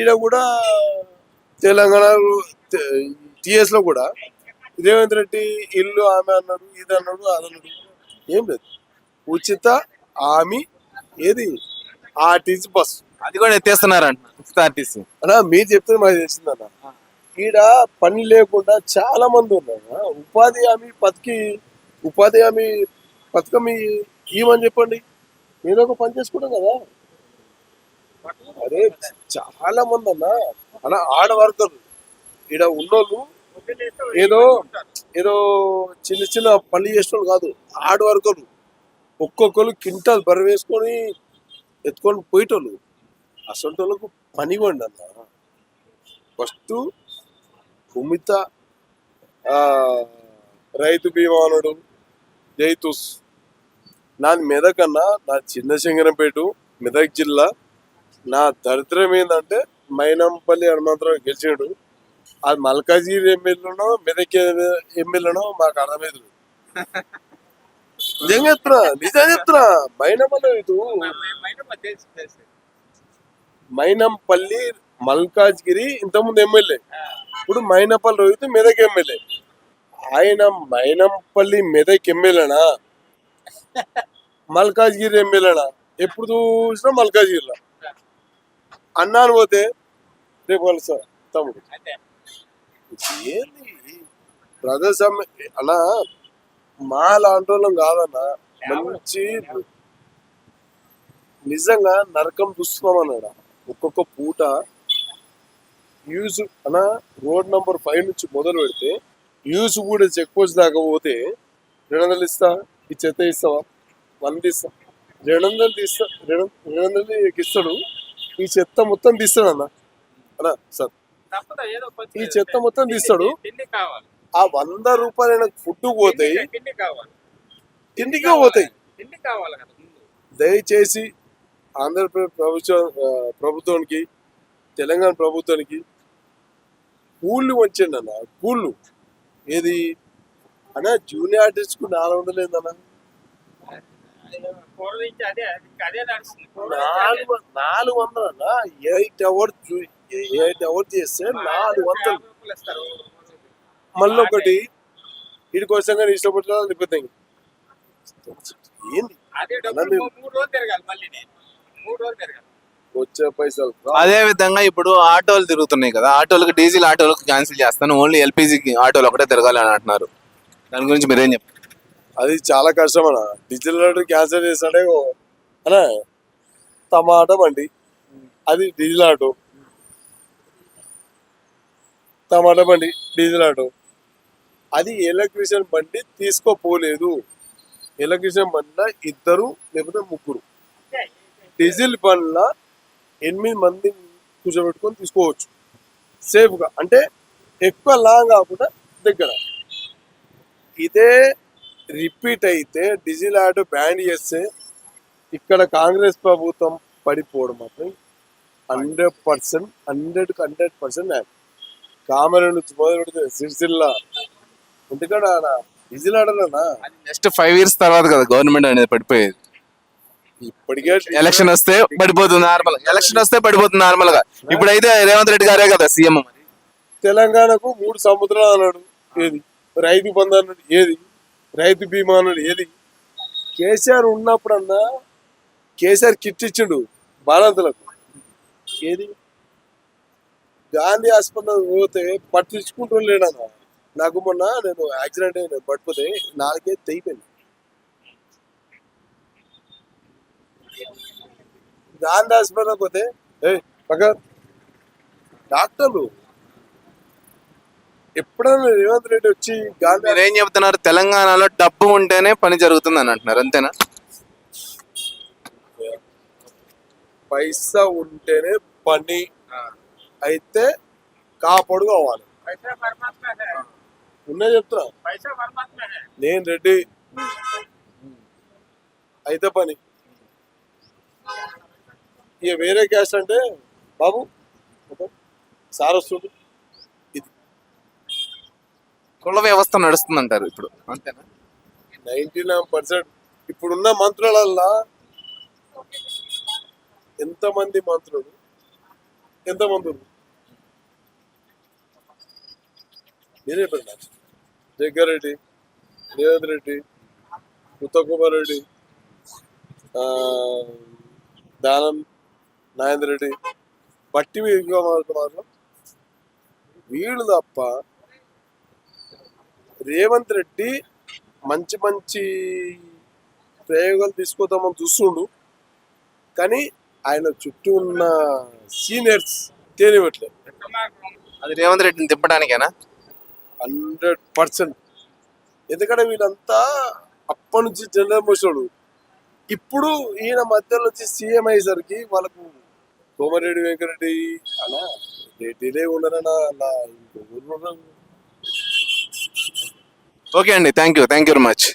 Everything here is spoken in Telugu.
ఈడ కూడా తెలంగాణ టిఎస్లో కూడా రేవంత్ రెడ్డి ఇల్లు ఆమె అన్నాడు ఇది అన్నాడు అది అన్నాడు. ఏం లేదు. ఉచిత హామీ ఏది? RTC bus. అది కూడా ఎత్తేస్తున్నారంట ఆర్టీసీ. అన్నా మీరు చెప్తే మాకు తెలిసిందన్న. ఈడ పని లేకుండా చాలా మంది ఉన్నారు ఉపాధి హామీ పథకి ఉపాధి హామీ పథకం ఇవ్వమని చెప్పండి. నేను ఒక పని చేసుకుంటాం కదా. అరే చాలా మంది అన్న. అలా ఆడ ఈడ ఉన్నోళ్ళు ఏదో ఏదో చిన్న చిన్న పని చేసిన కాదు. ఆడ ఒక్కొక్కరు కింటాల్ బర్ర వేసుకొని ఎత్తుకొని పోయేటోళ్ళు. అసలు వాళ్ళకు పని అన్న. ఫస్ట్ కుమిత ఆ, రైతు బీమా అనుడు జైతుస్. నాది మెదక్ అన్న. నా చిన్న శంకరంపేట మెదక్ జిల్లా. నా దరిద్రం ఏంటంటే మైనంపల్లి హనుమంతరావు గెలిచాడు. అది మల్కాజీరి ఎమ్మెల్యేనో మెదక్ ఎమ్మెల్యేనో మాకు అర్థమైంది. నిజంగా చెప్తున్నా నిజంగా చెప్తున్నా. మైనంపల్లి మైనంపల్లి మల్కాజ్గిరి ఇంతకుముందు ఎమ్మెల్యే. ఇప్పుడు మైనపల్లి రోహిత్ మెదక్ ఎమ్మెల్యే. ఆయన మైనంపల్లి మెదక్ ఎమ్మెల్యేనా? మల్కాజ్గిరి ఎమ్మెల్యేనా? ఎప్పుడు చూసినా మల్కాజ్గిరిలో. అన్నాను పోతే రేపు కలుస్తా తమ్ముడు. ఏంది? ప్రజాస్వామ్య అన్నా మా లాంటి వాళ్ళం కాదన్నా మంచి నిజంగా నరకం చూస్తున్నాం అన్నాడు ఒక్కొక్క పూట యూజ్ అన్న రోడ్ నంబర్ ఫైవ్ నుంచి మొదలు పెడితే యూజ్ కూడా చెక్ పోస్ట్ దాకా పోతే రెండు వందలు ఇస్తా ఈ చెత్త ఇస్తావా? వంద ఇస్తా. రెండు వందలు తీస్తా రెండు రెండు వందలు ఇస్తాడు. ఈ చెత్త మొత్తం తీస్తాడు అన్న. అన్న సార్. ఈ చెత్త మొత్తం తీస్తాడు. ఆ వంద రూపాయలు నాకు ఫుడ్ పోతాయి తిండికే పోతాయి. దయచేసి ఆంధ్రప్రదేశ్ ప్రభుత్వ ప్రభుత్వానికి తెలంగాణ ప్రభుత్వానికి కూళ్ళు వంచండి అన్న కూళ్ళు. ఏది? అన్న జూనియర్ ఆర్టిస్ట్కు నాలుగు వందలు ఏందన్న? నాలుగు వందలు అన్న ఎయిట్ అవర్ ఎయిట్ అవర్ చేస్తే నాలుగు వందలు. మళ్ళీ ఒకటి వీడి కోసం కానీ ఇష్టపడలేదు అనిపోతాయి ఏంది? వచ్చే పైసలు అదే విధంగా ఇప్పుడు ఆటోలు తిరుగుతున్నాయి కదా ఆటోలకు డీజిల్ ఆటోలకు క్యాన్సిల్ చేస్తాను. ఓన్లీ ఎల్పిజి ఆటోలు ఒకటే తిరగాలి అని అంటున్నారు. దాని గురించి మీరేం చెప్తారు అది చాలా కష్టం అన్న డిజిటల్ ఆర్డర్ క్యాన్సిల్ చేస్తాడే ఓ టమాటా బండి. అది డీజిల్ ఆటో టమాటా బండి డీజిల్ ఆటో అది ఎలక్ట్రీషియన్ బండి తీసుకోపోలేదు. ఎలక్ట్రీషియన్ బండిలో ఇద్దరు లేకపోతే ముగ్గురు. డీజిల్ బండ్ల ఎనిమిది మంది కూర్చోబెట్టుకొని తీసుకోవచ్చు. సేఫ్గా అంటే ఎక్కువ లాంగ్ కాకుండా దగ్గర. ఇదే రిపీట్ అయితే డిజిల్ ఆటో బ్యాన్ చేస్తే ఇక్కడ కాంగ్రెస్ ప్రభుత్వం పడిపోవడం మాత్రం hundred percent hundred hundred percent common నుంచి మొదలు పెడితే సిరిసిల్ల. ఎందుకంటే ఆడ డిజిల్ ఆడనా అది నెక్స్ట్ ఫైవ్ ఇయర్స్ తర్వాత కదా గవర్నమెంట్ అనేది పడిపోయేది. ఇప్పటికే ఎలక్షన్ వస్తే పడిపోతుంది నార్మల్ ఎలక్షన్ వస్తే పడిపోతుంది నార్మల్గా. ఇప్పుడైతే రేవంత్ రెడ్డి గారే కదా సీఎం తెలంగాణకు మూడు సముద్రాలు అన్నాడు. ఏది? రైతు బంధు అన్నాడు ఏది? రైతు బీమాను ఏది? కేసీఆర్ ఉన్నప్పుడన్నా కేసీఆర్ కిట్ ఇచ్చిండు బాలంతులకు. ఏది? గాంధీ హాస్పిటల్ పోతే పట్టించుకుంటూ లేడన్న. నాకు మొన్న నేను యాక్సిడెంట్ అయిన పడిపోతే నాలుగే తెగిపోయింది. గాంధీ హాస్పిటల్ పోతే ఏ పక్క డాక్టర్లు ఎప్పుడైనా రేవంత్ రెడ్డి వచ్చి గాంధీ ఏం చెప్తున్నారు? తెలంగాణలో డబ్బు ఉంటేనే పని జరుగుతుంది అని అంటున్నారు అంతేనా? పైసా ఉంటేనే పని. అయితే కాపాడు కావాలి. పైసా పరమాత్మ హై. ఉన్నా చెప్తున్నా. పైసా పరమాత్మ హై. నేను రెడ్డి. అయితే పని. ఇక వేరే క్యాస్ట్ అంటే బాబు సార్ వస్తుంది కుల వ్యవస్థ నడుస్తుందంటారు ఇప్పుడు. అంతేనా? నైన్టీ నైన్ పర్సెంట్ ఇప్పుడున్న మంత్రులల్లా ఎంతమంది మంత్రులు? ఎంతమంది? మీరే పెట్టారు జగ్గారెడ్డి రేవంత్ రెడ్డి ఉత్తమ్ రెడ్డి ఆ, దానం నాగేంద్ర రెడ్డి. బట్టి విక్రమార్క వీళ్ళు తప్ప రేవంత్ రెడ్డి మంచి మంచి ప్రయోగాలు తీసుకొద్దామని చూస్తుండు. కానీ ఆయన చుట్టూ ఉన్న సీనియర్స్ తేనివ్వట్లేదు. అది రేవంత్ రెడ్డిని తిప్పడానికేనా? Hundred percent. ఎందుకంటే వీళ్ళంతా అప్పటి నుంచి జనరల్ మోసోడు ఇప్పుడు ఈయన మధ్యలో నుంచి సీఎం అయ్యేసరికి వాళ్ళకు కోమరెడ్డి వెంకరెడ్డి అలా డిలే ఉండరన్నా అలా ఇంకొకరు. ఓకే అండి thank you thank you very much